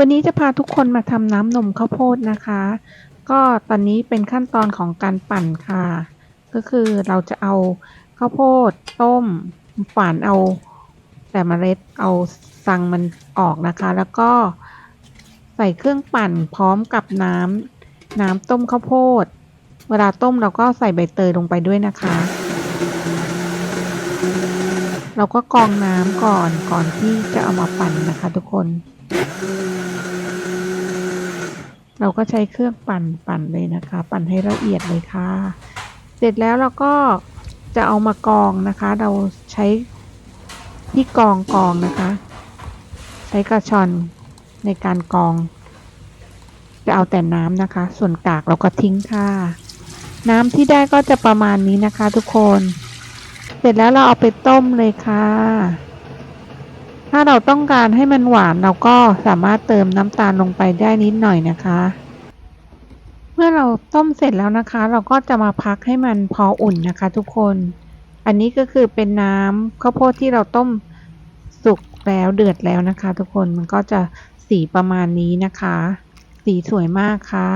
วันนี้จะพาทุกคนมาทำน้ำนมข้าวโพดนะคะ ก็ตอนนี้เป็นขั้นตอนของการปั่นค่ะ ก็คือเราจะเอาข้าวโพดต้มฝานเอา แต่เมล็ดเอาสังมันออกนะคะ แล้วก็ใส่เครื่องปั่นพร้อมกับน้ำน้ำต้มข้าวโพด เวลาต้มเราก็ใส่ใบเตยลงไปด้วยนะคะ เราก็กรองน้ำก่อนก่อนที่จะเอามาปั่นนะคะทุกคน เราก็ใช้เครื่องปั่นปั่นเลยนะคะ ปั่นให้ละเอียดเลยค่ะ เสร็จแล้วเราก็จะเอามากองนะคะ เราใช้ที่กองกองนะคะ ใช้กระชอนในการกอง จะเอาแต่น้ำนะคะ ส่วนกากเราก็ทิ้งค่ะ น้ำที่ได้ก็จะประมาณนี้นะคะ ทุกคน เสร็จแล้วเราเอาไปต้มเลยค่ะ ถ้าเราต้องการให้มันหวานเราก็สามารถเติมน้ำตาลลงไปได้นิดหน่อยนะคะ เมื่อเราต้มเสร็จแล้วนะคะ เราก็จะมาพักให้มันพออุ่นนะคะ ทุกคน อันนี้ก็คือเป็นน้ำข้าวโพดที่เราต้มสุกแล้วเดือดแล้วนะคะ ทุกคนมันก็จะสีประมาณนี้นะคะ สีสวยมากค่ะ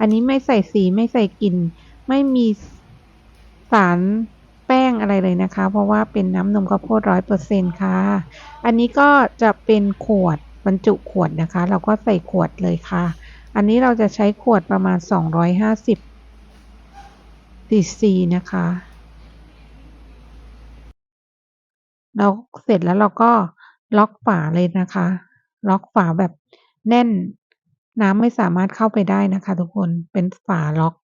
อันนี้ไม่ใส่สีไม่ใส่กลิ่นไม่มีสารแป้งอะไรเลยนะคะ เพราะว่าเป็นน้ำนมข้าวโพดร้อยเปอร์เซ็นค่ะ อันนี้ก็จะเป็นขวดบรรจุขวดนะคะ เราก็ใส่ขวดเลยค่ะ อันนี้เราจะใช้ขวดประมาณ 250ซีซีนะคะ เราเสร็จแล้วเราก็ล็อกฝาเลยนะคะ ล็อกฝาแบบแน่น น้ำไม่สามารถเข้าไปได้นะคะ ทุกคน เป็นฝาล็อก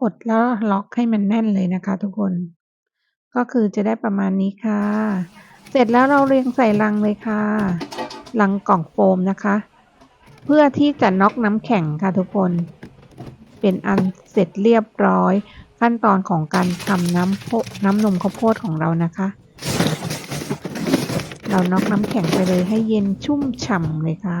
กดแล้วล็อกให้มันแน่นเลยนะคะทุกคน ก็คือจะได้ประมาณนี้ค่ะ เสร็จแล้วเราเรียงใส่ลังเลยค่ะ ลังกล่องโฟมนะคะ เพื่อที่จะน็อกน้ำแข็งค่ะทุกคน เป็นอันเสร็จเรียบร้อย ขั้นตอนของการทำน้ำโพน้ำนมข้าวโพดของเรานะคะ เราน็อกน้ำแข็งไปเลยให้เย็นชุ่มฉ่ำเลยค่ะ